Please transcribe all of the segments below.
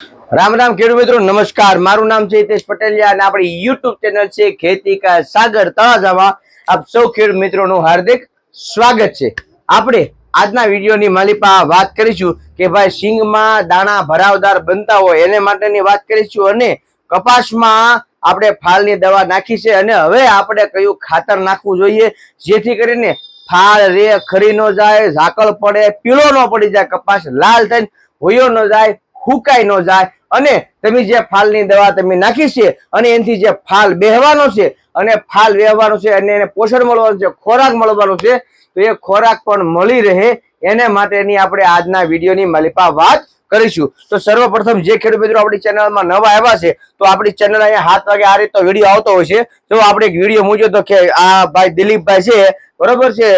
રામ રામ ખેડૂત મિત્રો, નમસ્કાર. મારું નામ છે હિતેશ પટેલિયા અને આપણી યુટ્યુબ ચેનલ છે ખેતી કા સાગર તળાજામાં આપ સૌ ખેડૂત મિત્રોનું હાર્દિક સ્વાગત છે. આપણે આજના વિડીયોની માલિપા વાત કરીશું કે ભાઈ સિંગમાં દાણા ભરાવદાર બનતા હોય એને માટેની વાત કરીશું અને કપાસમાં આપણે ફાલની દવા નાખી છે અને હવે આપણે કયું ખાતર નાખવું જોઈએ જેથી કરીને ફાલ રે ખરી ન જાય, ઝાકળ પડે, પીળો ન પડી જાય, કપાસ લાલ થઈને હોયો ન જાય ફૂકાઈ ન જાય. અને તમે જે ફાલની દવા તમે નાખી છે અને એનાથી જે ફાલ બેહવાનો છે અને ફાલ વહેવાનો છે અને એને પોષણ મળવાનું છે, ખોરાક મળવાનો છે, તો એ ખોરાક પણ મળી રહે. એને માટેની આપણે આજના વિડીયોની માલિપા વાત કરીશું. તો સર્વપ્રથમ જે ખેડૂત મિત્રો આપણી ચેનલમાં નવા આવ્યા છે, તો આપણી ચેનલ અહીંયા હાથ વાગે આ રીતનો વીડિયો આવતો હોય છે. તો આપણે એક વીડિયો મૂક્યો તો કે આ ભાઈ દિલીપભાઈ છે, બરોબર છે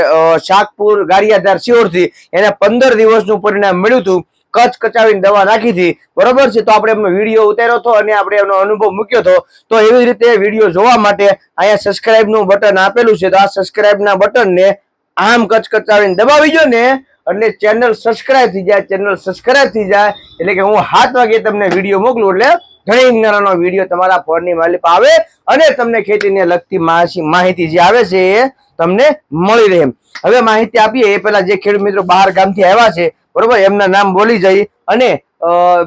શાકપુર ગારિયાધાર સિયોરથી એને પંદર દિવસનું પરિણામ મળ્યું હતું. કચ કચાવીને દવા નાખી હતી. બરોબર છે? તો આપણે એમનો વીડિયો ઉતાર્યો હતો અને આપણે એમનો અનુભવ મૂક્યો હતો. તો એવી રીતે વીડિયો જોવા માટે અહીંયા સબસ્ક્રાઈબનું બટન આપેલું છે. તો આ સબસ્ક્રાઈબના બટનને આમ કચ કચાવીને દબાવી જો ને, એટલે ચેનલ સબસ્ક્રાઇબ થઈ જાય. ચેનલ સબસ્ક્રાઇબ થઈ જાય. એટલે કે હું હાથ વાગે તમને વીડિયો મોકલું, એટલે ઘણી નાનો વીડિયો તમારા ફોનની માલિક આવે અને તમને ખેતીને લગતી માહિતી જે આવે છે એ તમને મળી રહે હવે માહિતી આપીએ, એ પહેલા જે ખેડૂત મિત્રો બહાર ગામથી આવ્યા છે, બરોબર, એમના નામ બોલી જઈ અને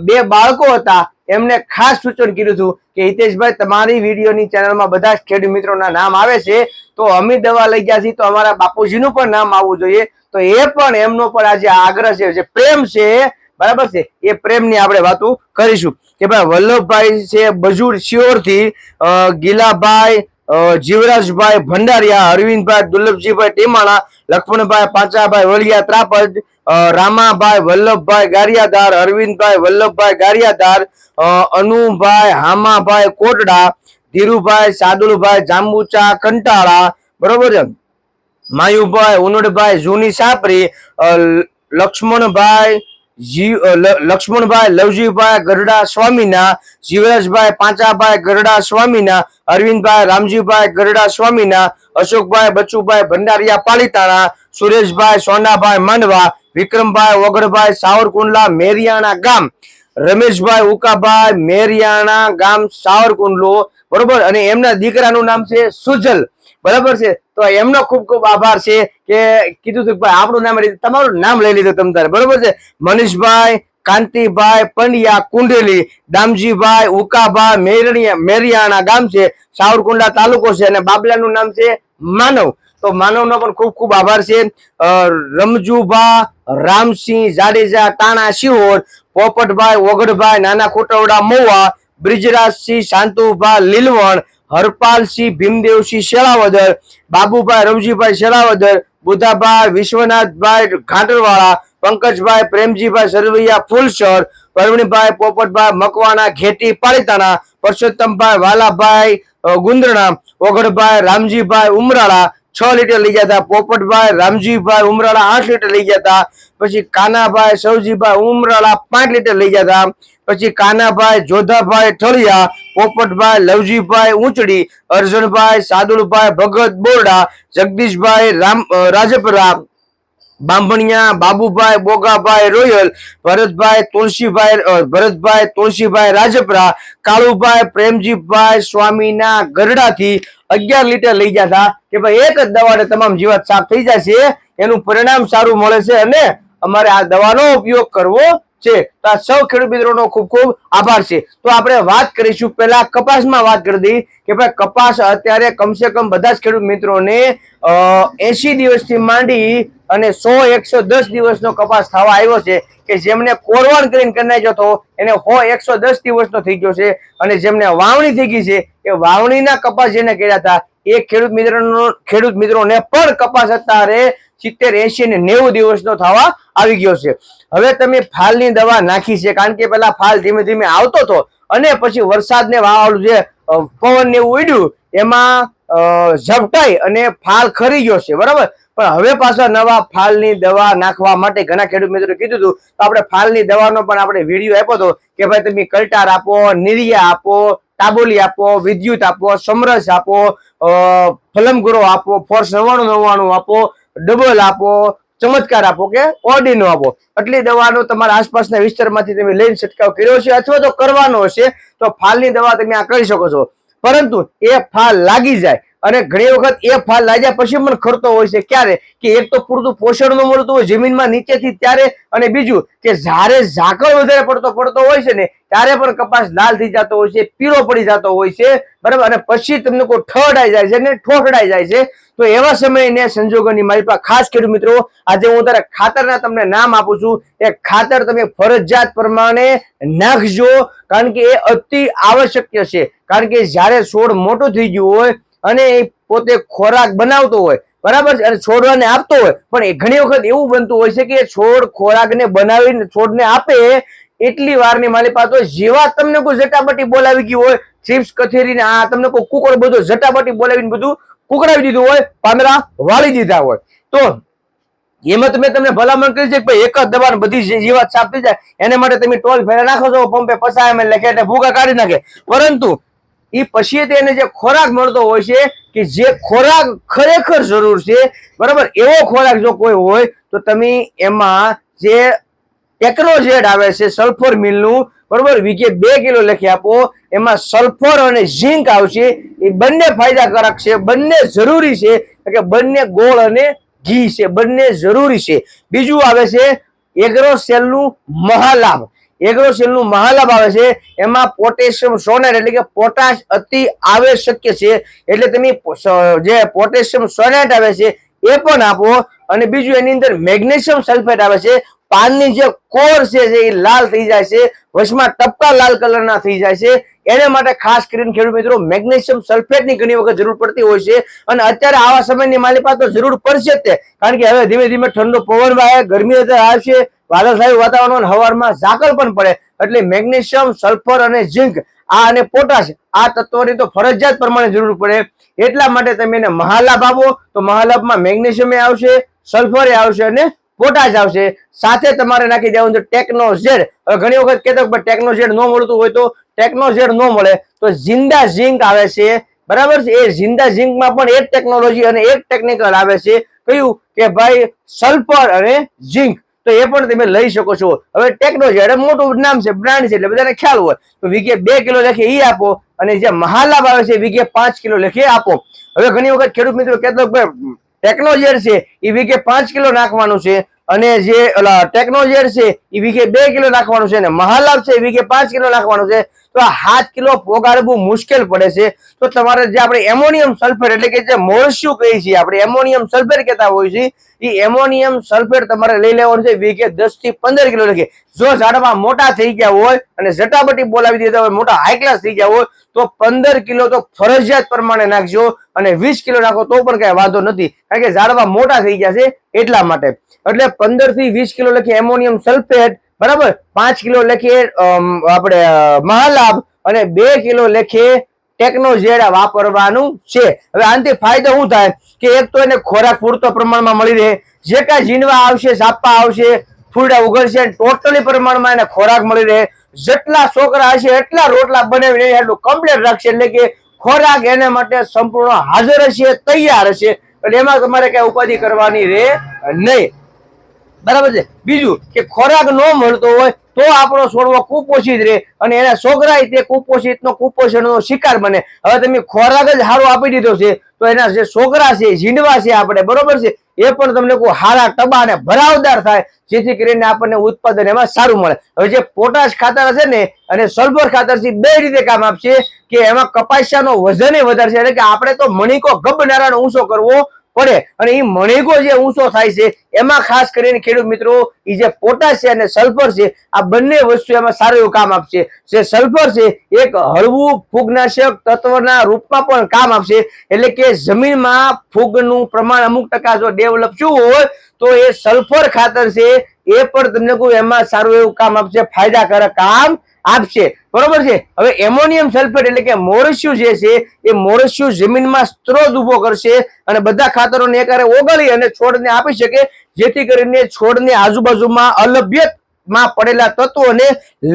બે બાળકો હતા, એમને ખાસ સૂચન કર્યું હતું કે, હિતેશભાઈ, તમારી વિડીયોની ચેનલમાં બધા જ ખેડૂત મિત્રોના નામ આવે છે, તો અમે દવા લઈ ગયા છીએ, તો અમારા બાપુજીનું પણ નામ આવવું જોઈએ. તો એ પણ એમનો પણ આજે આગ્રહ છે, જે પ્રેમ છે બરાબર છે? એ પ્રેમની આપણે વાતો કરીશું. કે ભાઈ વલ્લભભાઈ છે બજુર શિયોરથી ગીલાભાઈ જીવરાજભાઈ ભંડારિયા, અરવિંદભાઈ દુર્લભજીભાઈ ટેમાણા, લક્ષ્મણભાઈ પાંચાભાઈ વળિયા ત્રાપજ રામાભાઈ વલ્લભભાઈ ગારિયાદાર અરવિંદભાઈ વલ્લભભાઈ ગારિયાદાર અનુભાઈ હામાભાઈ કોટડા, ધીરુભાઈ સાદુલભાઈ જાંબુચા કંટાળા, બરોબર છે? માયુભાઈ ઉનડભાઈ જૂની સાપરી લક્ષ્મણભાઈ લક્ષ્મણભાઈ, લવજીભાઈ ગરડા સ્વામીના, જીવરાજભાઈ પાંચાભાઈ ગરડા સ્વામીના, અરવિંદભાઈ રામજીભાઈ ગરડા સ્વામીના, અશોકભાઈ બચુભાઈ ભંડારિયા પાલિતાણા, સુરેશભાઈ સોનાભાઈ માંડવા, વિક્રમભાઈ ઓગળભાઈ સાવરકુંડલા મેરિયાણા ગામ રમેશભાઈ ઉકાભાઈ મેરિયાણા ગામ સાવરકુંડલો, બરોબર? અને એમના દીકરાનું નામ છે સુજલ. બરાબર છે? તો એમનો ખૂબ ખૂબ આભાર છે કે કીધું હતું ભાઈ, આપણું નામ તમારું નામ લઈ લીધું તમ તારે. બરોબર છે? મનીષભાઈ, કાંતિભાઈ, પંડ્યા, કુંડેલી, દામજીભાઈ, ઉકાભાઈ મેરિયાણા ગામ છે, સાવરકુંડલા તાલુકો છે અને બાબલાનું નામ છે માનવ. તો માનવનો પણ ખૂબ ખૂબ આભાર છે. રમજુભા, રામસિંહ, જાડેજા, તાણા, શિહોર, પોપટભાઈ ઓગડભાઈ નાના કોટવડા મોવા બ્રિજરાજસિંહ, શાંતુભા, લીલવણ, હરપાલસિંહ, ભીમદેવસિંહ શેરાવદર બાબુભાઈ, રવજીભાઈ શેરાવદર બુધાભાઈ, વિશ્વનાથભાઈ ઘાટરવાળા, પંકજભાઈ, પ્રેમજીભાઈ સરવૈયા, ફૂલસર, પરવીણભાઈ, પોપટભાઈ, મકવાણા, ઘેટી પાલિતાણા પરસોત્તમભાઈ, વાલાભાઈ ગુંદરણા ઓગળભાઈ રામજીભાઈ, ઉમરાળા છ લીટર લઈ ગયા હતા. પોપટભાઈ, રામજીભાઈ, ઉમરાળા આઠ લીટર લઈ ગયા હતા. પછી કાનાભાઈ સૌજીભાઈ ઉમરાળા પાંચ લીટર લઈ ગયા હતા. પછી કાનાભાઈ, જોધાભાઈ, ઠળિયા, પોપટભાઈ, લવજીભાઈ ઊંચડી અર્જુનભાઈ સાદુલભાઈ, ભગત બોરડા, જગદીશભાઈ, રામ રાજપરા, બાંભણિયા, બાબુભાઈ, બોગાભાઈ, રોયલ, ભરતભાઈ, તુલસીભાઈ ભરતભાઈ, તુલસીભાઈ, રાજપરા, કાળુભાઈ, પ્રેમજીભાઈ, સ્વામીના ગરડાથી અગિયાર લીટર લઈ ગયા હતા કે ભાઈ એક જ દવાને તમામ જીવાત સાફ થઈ જાય છે એનું પરિણામ સારું મળે છે અને અમારે આ દવાનો ઉપયોગ કરવો છે. તો આ સૌ ખેડૂત મિત્રોનો ખૂબ ખૂબ આભાર છે. તો આપણે વાત કરીશું પહેલા કપાસમાં વાત કરી દઈ કે ભાઈ કપાસ અત્યારે કમસે કમ બધા જ ખેડૂત મિત્રોને એસી દિવસથી માંડી અને સો એકસો દસ દિવસનો કપાસ થવા આવ્યો છે કે જેમને કોરવાણ કરીને કરી નાખ્યો એને હો એકસો દસ દિવસનો થઈ ગયો છે અને જેમને વાવણી થઈ ગઈ છે, એ વાવણીના કપાસ જેને કર્યા હતા, એ ખેડૂત મિત્રોનો, ખેડૂત મિત્રોને પણ કપાસ અત્યારે સિત્તેર એસી ને નેવું દિવસનો થવા આવી ગયો છે. હવે તમે ફાલની દવા નાખી છે, કારણ કે પેલા ફાલ ધીમે ધીમે આવતો હતો અને પછી વરસાદને વાવાળું જે પવન ને એવું ઉડ્યું, એમાં ઝપટાઈ અને ફાલ ખરી ગયો છે, બરાબર? પણ હવે પાછા નવા ફાલની દવા નાખવા માટે ઘણા ખેડૂત મિત્રો કીધું હતું તો આપણે ફાલની દવાનો પણ આપણે વીડિયો આપ્યો હતો કે ભાઈ તમે કલ્ટાર આપો, નિરિયા આપો, તાબોલી આપો, વિદ્યુત આપો, સમરસ આપો ફલમગુરો આપો, ફોર્સ નવ્વાણું નવ્વાણું આપો, ડબલ આપો, ચમત્કાર આપો કે ઓર્ડિનો આપો. આટલી દવાનો તમારા આસપાસના વિસ્તારમાંથી તમે લઈને છંટકાવ કર્યો છે અથવા તો કરવાનો હશે તો ફાલની દવા તમે આ કરી શકો છો. પરંતુ એ ફાલ લાગી જાય. અને ઘણી વખત એ ફાલ લાગ્યા પછી પણ ખરતો હોય છે. ક્યારે? કે એક તો પૂરતું પોષણ ન મળતું હોય, જમીનમાં નીચેથી ત્યારે અને બીજું કે જ્યારે ઝાકળ વધારે પડતો પડતો હોય છે ને, ત્યારે પણ કપાસ લાલ થઈ જતો હોય છે, પીળો પડી જતો હોય છે, બરાબર? અને પછી તમને કોઈ ઠડાઈ જાય છે ને ઠોઠડાઈ જાય છે. તો એવા સમયને સંજોગોની મારી પાસે ખાસ ખેડૂત મિત્રો, આજે હું તારે ખાતરના તમને નામ આપું છું. એ ખાતર તમે ફરજિયાત પ્રમાણે નાખજો, કારણ કે એ અતિ આવશ્યક છે. કારણ કે જ્યારે છોડ મોટો થઈ ગયું હોય અને એ પોતે ખોરાક બનાવતો હોય, બરાબર છે? અને છોડવાને આપતો હોય. પણ એ ઘણી વખત એવું બનતું હોય છે કે છોડ ખોરાકને બનાવીને, છોડને આપે, એટલી વારની માલી પાતો જેવા તમને કોઈ ઝટાપટી બોલાવી ગયું હોય, ચિપ્સ, કથેરીને, આ તમને કોઈ કુકર બધું ઝટાપટી બોલાવીને બધું કુકડાવી દીધું હોય, પાંદડા વાળી દીધા હોય. તો એમાં તમે તમને ભલામણ કરી છે કે એક જ દબાણ બધી જીવાત સાફ થઈ જાય, એને માટે તમે ટોલ ફેરા નાખો છો, પંપે પસાય મેં લખે એટલે કાઢી નાખે. પરંતુ એ પછી તેને જે ખોરાક મળતો હોય છે કે જે ખોરાક ખરેખર જરૂર છે, બરાબર? એવો ખોરાક જો કોઈ હોય, તો તમે એમાં જે ટેકનોજેડ આવે છે સલ્ફર મિલનું બરોબર? વીઘે બે કિલો લખી આપો, એમાં સલ્ફર અને ઝીંક આવશે, એ બંને ફાયદાકારક છે, બંને જરૂરી છે કે બંને ગોળ અને ઘી છે, બંને જરૂરી છે. બીજું આવે છે એગ્રોસેલનું મહાલાભ. એગ્રોસેલનું મહાલાભ આવે છે. એમાં પોટેશિયમ સોનેટ એટલે કે પોટાશ અતિ આવશ્યક છે. એટલે તમે જે પોટેશિયમ સોનેટ આવે છે એ પણ આપો. અને બીજું એની અંદર મેગ્નેશિયમ સલ્ફેટ આવે છે. પાનની જે કોર છે એ લાલ થઈ જાય છે. વચમાં ટપકા લાલ કલરના થઈ જાય છે. એને માટે ખાસ કરીને ખેડૂત મિત્રો મેગ્નેશિયમ સલ્ફેટની ઘણી વખત જરૂર પડતી હોય છે. અને અત્યારે આવા સમયની મારી તો જરૂર પડશે જ તે. કારણ કે હવે ધીમે ધીમે ઠંડો પવન વાય ગરમી અત્યારે આવશે વાદળછાયું વાતાવરણ હવારમાં ઝાકળ પણ પડે. એટલે મેગ્નેશિયમ, સલ્ફર અને ઝીંક આ અને પોટાશ આ તત્વોની તો ફરજિયાત પ્રમાણે જરૂર પડે. એટલા માટે તમે એને મહાલાભ આપો. તો મહાલાભમાં મેગ્નેશિયમ આવશે, સલ્ફર આવશે અને પોટાશ આવશે. સાથે તમારે નાખી દેવાનું છે ટેકનો ઘણી વખત કહેતો કે ટેકનો ઝેડ ન મળતું હોય તો ટેકનો ઝેડ ન મળે. તો જિંદા ઝીંક આવે છે. બરાબર છે? એ જિંદા ઝીંકમાં પણ એક ટેકનોલોજી અને એક ટેકનિકલ આવે છે. કયું? કે ભાઈ સલ્ફર અને ઝીંક. તો એ પણ તમે લઈ શકો છો. હવે ટેકનોલોજી એટલે મોટું નામ છે બ્રાન્ડ છે, એટલે બધાને ખ્યાલ હોય. તો વીકે બે કિલો લખે એ આપો અને જે મહાલાભ આવે છે વીકે પાંચ કિલો લખે આપો. હવે ઘણી વખત ખેડૂત મિત્રો કહેતો ટેકનોજેડ છે એ વીકે પાંચ કિલો નાખવાનું છે અને જે ઓલા ટેકનોજેડ છે એ વીકે બે કિલો નાખવાનું છે અને મહાલાભ છે એ વીકે પાંચ કિલો નાખવાનું છે. તો સાત કિલો પોગાડવું મુશ્કેલ પડે છે. તો તમારે જે આપણે એમોનિયમ સલ્ફેટ એટલે કે જે મોરસ્યુ કહીએ છીએ, આપણે એમોનિયમ સલ્ફેટ કહેતા હોય છે, એ એમોનિયમ સલ્ફેટ તમારે લઈ લેવાનું છે વીઘે દસથી પંદર કિલો લખે જો ઝાડમાં મોટા થઈ ગયા હોય અને ઝટાપટી બોલાવી દીધા હોય, મોટા હાઈ ક્લાસ થઈ ગયા હોય, તો પંદર કિલો તો ફરજિયાત પ્રમાણે નાખજો અને વીસ કિલો નાખો તો પણ કઈ વાંધો નથી. કારણ કે ઝાડવા મોટા થઈ ગયા છે એટલા માટે. એટલે પંદરથી વીસ કિલો લખીએ એમોનિયમ સલ્ફેટ બરાબર? પાંચ કિલો લખીએ આપણે મહાલાભ અને બે કિલો લખીએ ટેકનોઝેડા વાપરવાનું છે. હવે આનાથી ફાયદો શું થાય? કે એક તો એને ખોરાક પૂરતો પ્રમાણમાં મળી રહે. જે કાંઈ જીનવા આવશે સાપા આવશે ફૂલડા ઉગડશે ટોટલી પ્રમાણમાં એને ખોરાક મળી રહે. જેટલા છોકરા હશે, એટલા રોટલા બનાવીને એટલું કમ્પ્લીટ રાખશે. એટલે કે ખોરાક એને માટે સંપૂર્ણ હાજર હશે, તૈયાર હશે. એટલે એમાં તમારે કઈ ઉપાધિ કરવાની રહે નહીં. બરાબર છે? બીજું કે ખોરાક ન મળતો હોય તો આપણો છોડવો કુપોષિત રહે અને એના છોકરા તે કુપોષિતનો કુપોષણનો શિકાર બને. હવે તમે ખોરાક જ સારો આપી દીધો છે, તો એના જે છોકરા છે ઝીંડવા છે આપણે, બરોબર છે? એ પણ તમને કોઈ હારા ટબા અને ભરાવદાર થાય, જેથી કરીને આપણને ઉત્પાદન એમાં સારું મળે. હવે જે પોટાશ ખાતર હશે ને, અને સલ્ફર ખાતર છે બે રીતે કામ આપશે, કે એમાં કપાસિયાનો વજન વધારશે એટલે કે આપણે તો મણિકો ગબનારાનો ઊંચો કરવો પડે. અને એ મણિકો જે ઊંચો થાય છે, એમાં ખાસ કરીને ખેડૂત મિત્રો એ જે પોટાશ છે અને સલ્ફર છે, આ બંને વસ્તુ એમાં સારું એવું કામ આપશે. જે સલ્ફર છે, એક હળવું ફૂગનાશક તત્વના રૂપમાં પણ કામ આપશે. એટલે કે જમીનમાં ફૂગનું પ્રમાણ અમુક ટકા જો ડેવલપ શું હોય, તો એ સલ્ફર ખાતર છે, એ પણ તમને કહું એમાં સારું એવું કામ આપશે. ફાયદાકારક કામ આપશે બરોબર છે? હવે એમોનિયમ સલ્ફેટ એટલે કે મોરસ્યુ જે છે, એ મોરસ્યુ જમીનમાં સ્ત્રોત ઊભો કરશે અને બધા ખાતરોને એકારે ઓગળી અને છોડને આપી શકે, જેથી કરીને છોડની આજુબાજુમાં અલભ્યમાં પડેલા તત્વોને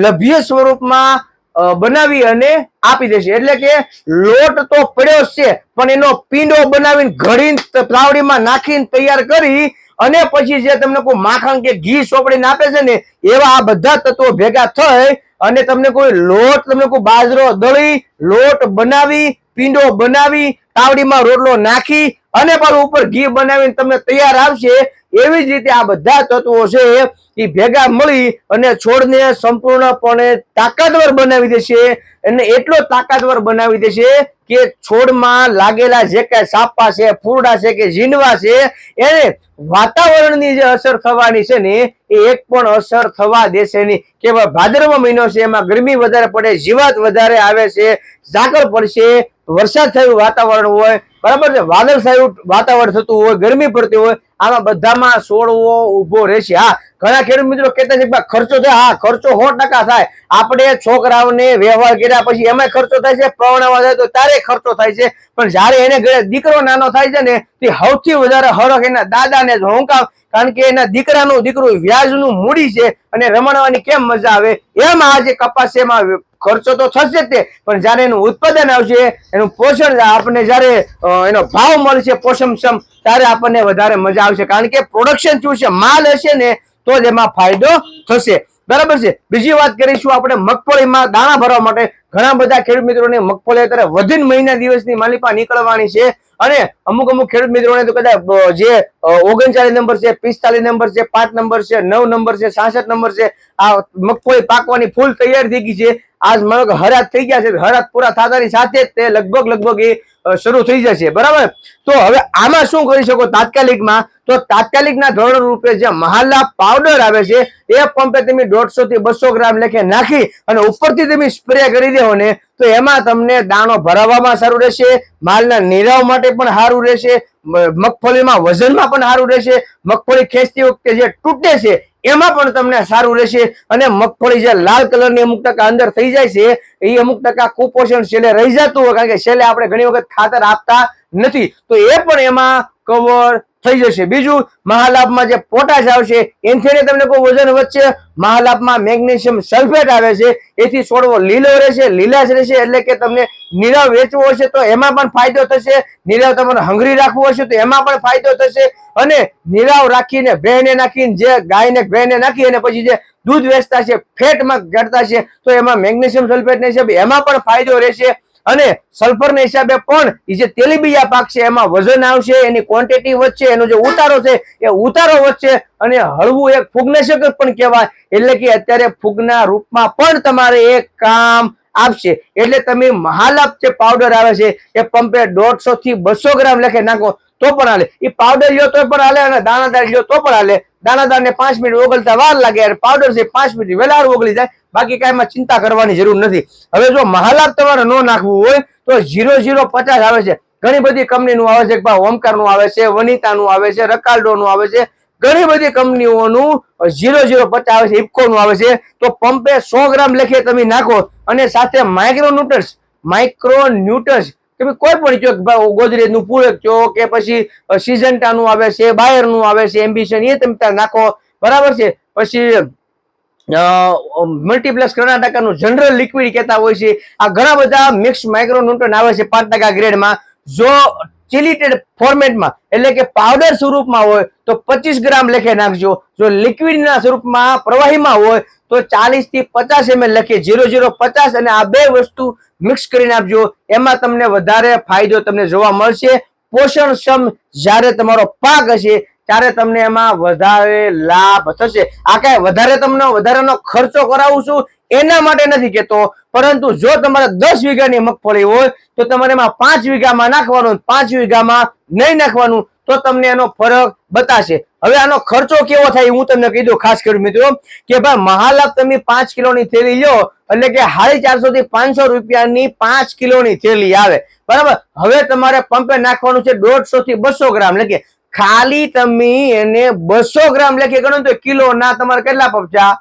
લભ્ય સ્વરૂપમાં બનાવી અને આપી દેશે. એટલે કે લોટ તો પડ્યો છે, પણ એનો પીંડો બનાવીને ઘડીને પ્લાવડીમાં નાખીને તૈયાર કરી અને પછી જે તમને કોઈ માખણ કે ઘી સોપડીને આપે છે ને, એવા આ બધા તત્વો ભેગા થઈ અને તમને કોઈ લોટ, તમને કોઈ બાજરો, દળી, લોટ બનાવી, પીંડો બનાવી, તાવડીમાં રોટલો નાખી અને પર ઉપર ઘી બનાવીને તમને તૈયાર આવશે એવી જ રીતે આ બધા તત્વો છે એ ભેગા મળી અને છોડને સંપૂર્ણપણે તાકાતવર બનાવી દેશે અને એટલો તાકાતવર બનાવી દેશે કે છોડમાં લાગેલા જે કાંઈ સાપા છે, ફૂરડા છે કે ઝીંડવા છે, એને વાતાવરણની જે અસર થવાની છે ને, એ એક પણ અસર થવા દેશે નહીં. કે ભાદરવો મહિનો છે, એમાં ગરમી વધારે પડે, જીવાત વધારે આવે છે, ઝાકળ પડશે, વરસાદ થયું વાતાવરણ હોય, બરાબર છે? વાદળ થયું વાતાવરણ થતું હોય, ગરમી પડતી હોય આમાં બધામાં સોળવો ઊભો રહેશે. હા ઘણા ખેડૂત મિત્રો કહેતા છે ખર્ચો થાય. હા, ખર્ચો સો ટકા થાય. આપણે છોકરાઓને વ્યવહાર કર્યા પછી એમાં ખર્ચો થાય છે પ્રવણવા જાય તો તારે ખર્ચો થાય છે. પણ જ્યારે એને ઘરે દીકરો નાનો થાય છે ને, તે સૌથી વધારે હરખ એના દાદાને જ હોંકાવ કારણ કે એના દીકરાનું દીકરું વ્યાજનું મૂડી છે અને રમણવાની કેમ મજા આવે? એમ આ જે કપાસ એમાં ખર્ચો તો થશે જ તે. પણ જ્યારે એનું ઉત્પાદન આવશે, એનું પોષણ આપણને જ્યારે એનો ભાવ મળશે પોષણક્ષમ ત્યારે આપણને વધારે મજા આવશે. કારણ કે પ્રોડક્શન શું છે? માલ હશે ને તો જ એમાં ફાયદો થશે. બરાબર છે? બીજી વાત કરીશું આપણે મગફળીમાં દાણા ભરવા માટે. ઘણા બધા ખેડૂત મિત્રોને મગફળી અત્યારે વધીને મહિના દિવસની માલિપા નીકળવાની છે. અને અમુક અમુક ખેડૂત મિત્રોને તો કદાચ જે ઓગણચાલીસ નંબર છે, પિસ્તાલીસ નંબર છે, પાંચ નંબર છે, નવ નંબર છે સાસઠ નંબર છે, આ મગફળી પાકવાની ફૂલ તૈયાર થઈ ગઈ છે. આજ મારો હરાત થઈ ગયા છે. હરાત પૂરા થતાની સાથે જ તે લગભગ લગભગ એ શરૂ થઈ જશે. બરાબર? તો હવે આમાં શું કરી શકો તાત્કાલિકમાં? તો તાત્કાલિકના ધોરણ રૂપે જે મહાલા પાવડર આવે છે, એ પંપે તમે દોઢસો થી બસો ગ્રામ લેખે નાખી અને ઉપરથી તમે સ્પ્રે કરી દેવો ને, તો એમાં તમને દાણો ભરાવવામાં સારું રહેશે, માલના નિરાવ માટે પણ સારું રહેશે મગફળીમાં વજનમાં પણ સારું રહેશે, મગફળી ખેંચતી વખતે જે તૂટે છે એમાં પણ તમને સારું રહેશે અને મગફળી જે લાલ કલરની અમુક ટકા અંદર થઈ જાય છે, એ અમુક ટકા કુપોષણ છેલ્લે રહી જતું હોય, કારણ કે છેલ્લે આપણે ઘણી વખત ખાતર આપતા નથી. તો એ પણ એમાં કવર થઈ જશે. બીજું મહાલાભમાં જે પોટાશ આવશે એનથી તમને કોઈ વજન વધશે મહાલાભમાં મેગ્નેશિયમ સલ્ફેટ આવે છે. એથી છોડવો લીલો રહેશે, લીલાશ રહેશે, એટલે કે તમને નીરવ વેચવો હશે તો એમાં પણ ફાયદો થશે. નીરવ તમારે હંગરી રાખવું હશે તો એમાં પણ ફાયદો થશે. અને નીરાવ રાખીને ભેને નાખીને જે ગાયને ભેને નાખી અને પછી જે દૂધ વેચતા છે, ફેટમાં ઘટતા છે, તો એમાં મેગ્નેશિયમ સલ્ફેટ હિસાબે એમાં પણ ફાયદો રહેશે. અને સલ્ફરના હિસાબે પણ એ જે તેલીબિયા પાક છે, એમાં વજન આવશે, એની ક્વોન્ટિટી વધશે, એનો જે ઉતારો છે, એ ઉતારો વધશે અને હળવું એક ફૂગનાશક પણ કહેવાય. એટલે કે અત્યારે ફૂગના રૂપમાં પણ તમારે એક કામ આપશે. એટલે તમે મહાલાપ જે પાવડર આવે છે, એ પંપે દોઢસો થી બસો ગ્રામ લખે નાખો, તો પણ હાલે. એ પાવડર લ્યો તો પણ હાલે અને દાણાદાર લ્યો તો પણ હાલે. દાણાદાર ને પાંચ મિનિટ ઓગળતા વાર લાગે પાવડર છે પાંચ મિનિટ વહેલા ઓગળી જાય. બાકી કાંઈ એમાં ચિંતા કરવાની જરૂર નથી. હવે જો મહાલાભ તમારે ન નાખવું હોય, તો ઝીરો ઝીરો પચાસ આવે છે. ઘણી બધી કંપનીનું આવે છે ભાઈ ઓમકારનું આવે છે, વનિતાનું આવે છે, રકાલ્ડોનું આવે છે. ઘણી બધી કંપનીઓનું ઝીરો ઝીરો પચાસ આવે છે, ઇફકોનું આવે છે. તો પંપે સો ગ્રામ લખીએ તમે નાખો અને સાથે માઇક્રો ન્યુટ્રન્સ માઇક્રો ન્યુટ્રન્સ. તમે કોઈ પણ કયો કે ભાઈ ગોદરેજનું પૂરક ચો કે પછી સિઝન્ટા નું આવે છે બાયરનું આવે છે, એમ્બિશન, એ તમે ત્યાં નાખો. બરાબર છે? પછી મલ્ટીપ્લેક્સ કર્ણાટકાનું જનરલ લિક્વિડ કહેતા હોય છે. આ ઘણા બધા મિક્સ માઇક્રોન્યુટ્રન આવે છે પાંચ ટકા ગ્રેડમાં. જો ચિલિટેડ ફોર્મેટમાં એટલે કે પાવડર સ્વરૂપમાં હોય, તો પચીસ ગ્રામ લખે નાખજો. જો લિક્વિડના સ્વરૂપમાં પ્રવાહીમાં હોય, તો ચાલીસથી પચાસ એમએલ લખીએ ઝીરો ઝીરો પચાસ અને આ બે વસ્તુ મિક્સ કરીને આપજો એમાં તમને વધારે ફાયદો તમને જોવા મળશે. પોષણક્ષમ જ્યારે તમારો પાક હશે ત્યારે તમને એમાં વધારે લાભ થશે. આ કઈ વધારે તમને, વધારાનો ખર્ચો કરાવું છું, એના માટે નથી કેતો. પરંતુ જો તમારે દસ વીઘાની મગફળી હોય, તો તમારે એમાં પાંચ વીઘામાં નાખવાનું, પાંચ વીઘામાં નહીં નાખવાનું, તો તમને એનો ફરક બતાશે. હવે આનો ખર્ચો કેવો થાય, હું તમને કહી દઉં ખાસ કરી મિત્રો, કે ભાઈ મહાલાભ તમે પાંચ કિલોની થેલી લો, એટલે કે સાડી ચારસો થી પાંચસો રૂપિયાની પાંચ કિલોની થેલી આવે. બરાબર? હવે તમારે પંપે નાખવાનું છે દોઢસો થી બસો ગ્રામ. એટલે કે ખાલી તમે એને બસો ગ્રામ લખી ગણો તો કિલો ના તમારે કેટલા પપચા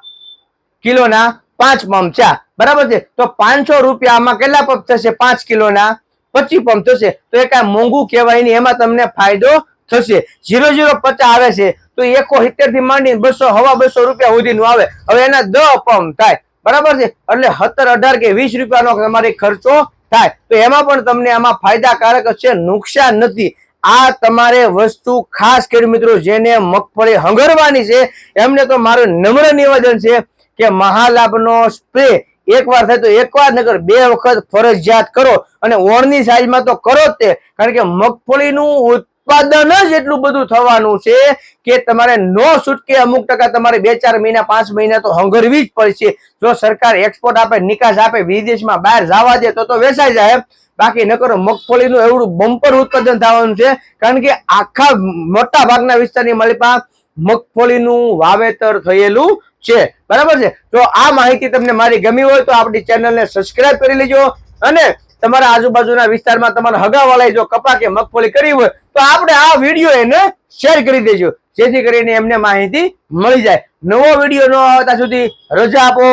કિલો કિલોના પાંચ પંપ ચા. બરાબર છે? તો પાંચસો રૂપિયામાં કેટલા પંપ થશે? પાંચ કિલોના પચીસ પંપ થશે. તો એ કાંઈ મોંઘું કહેવાય નહીં એમાં તમને ફાયદો થશે. ઝીરો ઝીરો પચાસ આવે છે. તો એકો સિત્તેરથી માંડીને બસો, હવા બસો રૂપિયા સુધીનું આવે. હવે એના દ પંપ થાય. બરાબર છે? એટલે સત્તર, અઢાર કે વીસ રૂપિયાનો તમારે ખર્ચો થાય. તો એમાં પણ તમને આમાં ફાયદાકારક છે નુકસાન નથી. આ તમારે વસ્તુ ખાસ ખેડૂત મિત્રો જેને મગફળી હંગરવાની છે, એમને તો મારું નમ્ર નિવેદન છે કે મહાલાભનો સ્પ્રે એકવાર થાય તો એકવાર નગર બે વખત ફરજિયાત કરો અને ઓણની સાઈઝમાં તો કરો જ તે. કારણ કે મગફળીનું ઉત્પાદન જ એટલું બધું થવાનું છે કે તમારે નો છૂટકે અમુક ટકા તમારે બે ચાર મહિના, પાંચ મહિના તો હંગરવી જ પડશે. જો સરકાર એક્સપોર્ટ આપે, નિકાસ આપે, વિદેશમાં બહાર જવા દે તો તો વેચાઈ જાય બાકી ન કરો, મગફળીનું એવડું બમ્પર ઉત્પાદન થવાનું છે. કારણ કે આખા મોટા ભાગના વિસ્તારની માલિપા મગફળીનું વાવેતર થયેલું છે. બરાબર છે? તો આ માહિતી તમને મારી ગમી હોય તો આપણી ચેનલને સબસ્ક્રાઇબ કરી લેજો અને તમારા આજુબાજુના વિસ્તારમાં તમારા હગાવાળાએ જો કપા કે મગફળી કરી હોય તો આપણે આ વીડિયો એને શેર કરી દેજો. જેથી કરીને એમને માહિતી મળી જાય. નવો વીડિયો ન આવતા સુધી રજા આપો.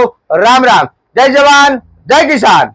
રામ રામ. જય જવાન. જય કિસાન.